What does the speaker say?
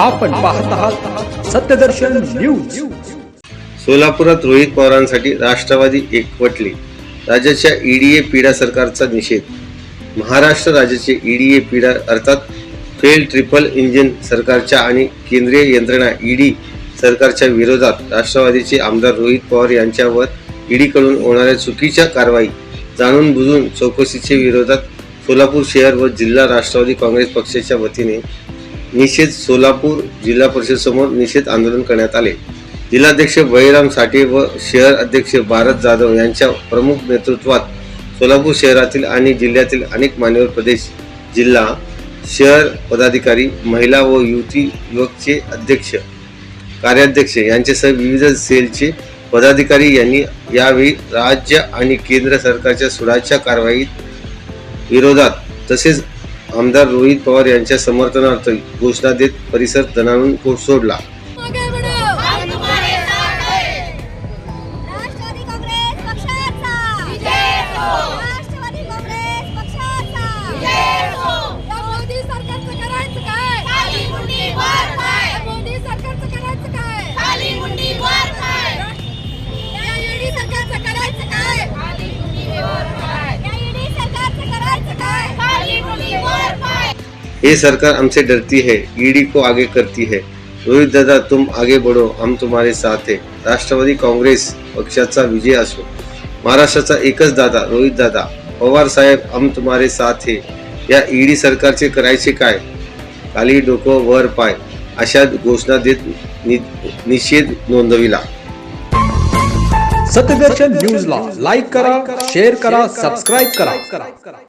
आपण पाहत आहात सत्यदर्शन न्यूज. सोलापुरात रोहित पवारांसाठी राष्ट्रवादी एकवटली. राज्याच्या ईडीए पीडा सरकारचा निषेध. महाराष्ट्र राज्याचे ईडीए पीडा अर्थात फेल ट्रिपल इंजिन सरकारच्या आणि केंद्रीय यंत्रणा ईडी सरकारच्या विरोधात राष्ट्रवादीचे आमदार रोहित पवार यांच्यावर ईडीकडून होणाऱ्या चुकीच्या कारवाई जाणून बुजून चौकशीचे विरोधात सोलापूर शहर व जिल्हा राष्ट्रवादी काँग्रेस पक्षाच्या वतीने निषेध सोलापूर जिल्हा परिषद समोर निषेध आंदोलन करण्यात आले. जिल्हाध्यक्ष बळीराम साठे व शहर अध्यक्ष भारत जाधव यांच्या प्रमुख नेतृत्वात सोलापूर शहरातील आणि जिल्ह्यातील अनेक मान्यवर प्रदेश जिल्हा शहर पदाधिकारी महिला व युवती युवकचे अध्यक्ष कार्याध्यक्ष यांच्यासह विविध सेलचे पदाधिकारी यांनी यावेळी राज्य आणि केंद्र सरकारच्या सुडाच्या कारवाईत विरोधात तसेच आमदार रोहित पवार यांच्या समर्थनार्थ घोषणा देत परिसर दणाणून सोडला. ये सरकार हमसे डरती है ईडी को आगे करती है। रोहित दादा तुम आगे बढ़ो हम तुम्हारे साथ है। राष्ट्रवादी काँग्रेस पक्षाचा विजय असो। महाराष्ट्राचा एकच दादा रोहित दादा पवार साहेब हम तुम्हारे साथ है। या ईडी सरकारचे करायचे काय? खाली डोकं वर पाय अशा घोषणा देत नि- निषेध नोंदविला. सत्यदर्शन न्यूजला लाईक करा शेअर करा. सबस्क्राईब करा.